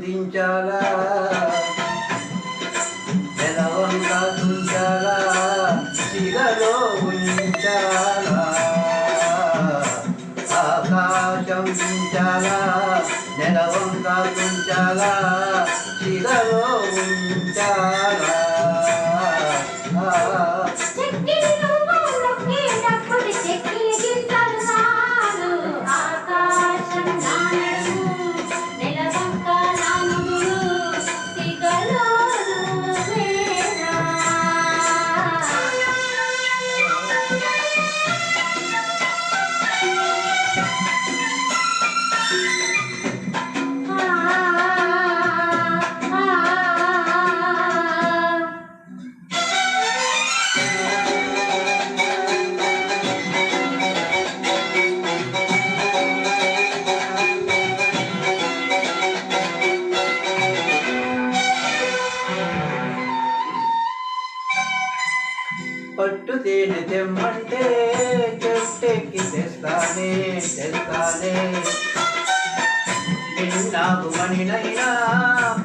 బంధించాలా ఎలవంగా తుంచాలా చిరలో ఉంచాలా? ఆకాశం ఉంచాలా? పట్టు తేనె తెమ్మంటే చెట్టెక్కి తెస్తానే తెస్తానే. నాకు మణినైనా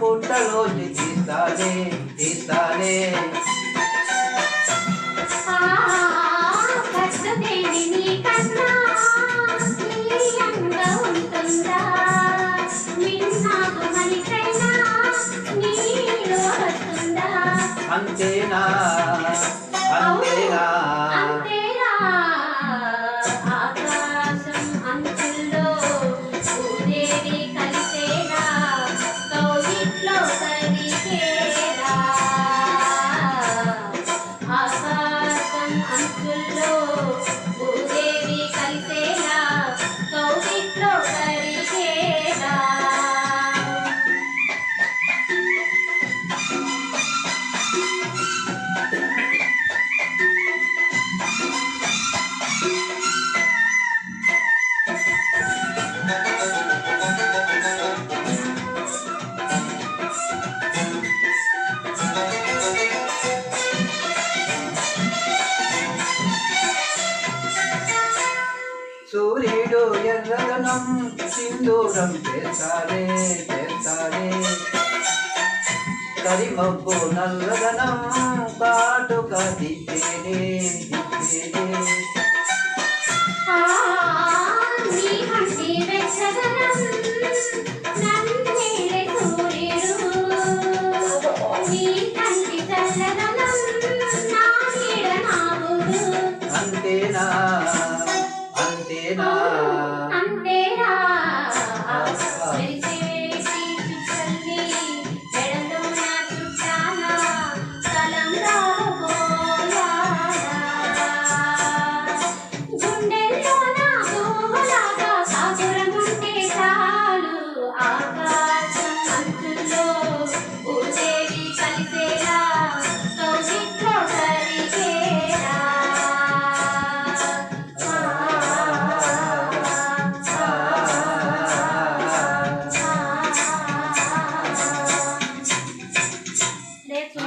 పుట్టలోంచి తీస్తానే తీస్తానే. కష్టదేవి ఎర్రదనం సింధూరం చేస్తారే చేస్తారే. కరిమబ్బు నల్లదనం కాటుక దిద్దేనే.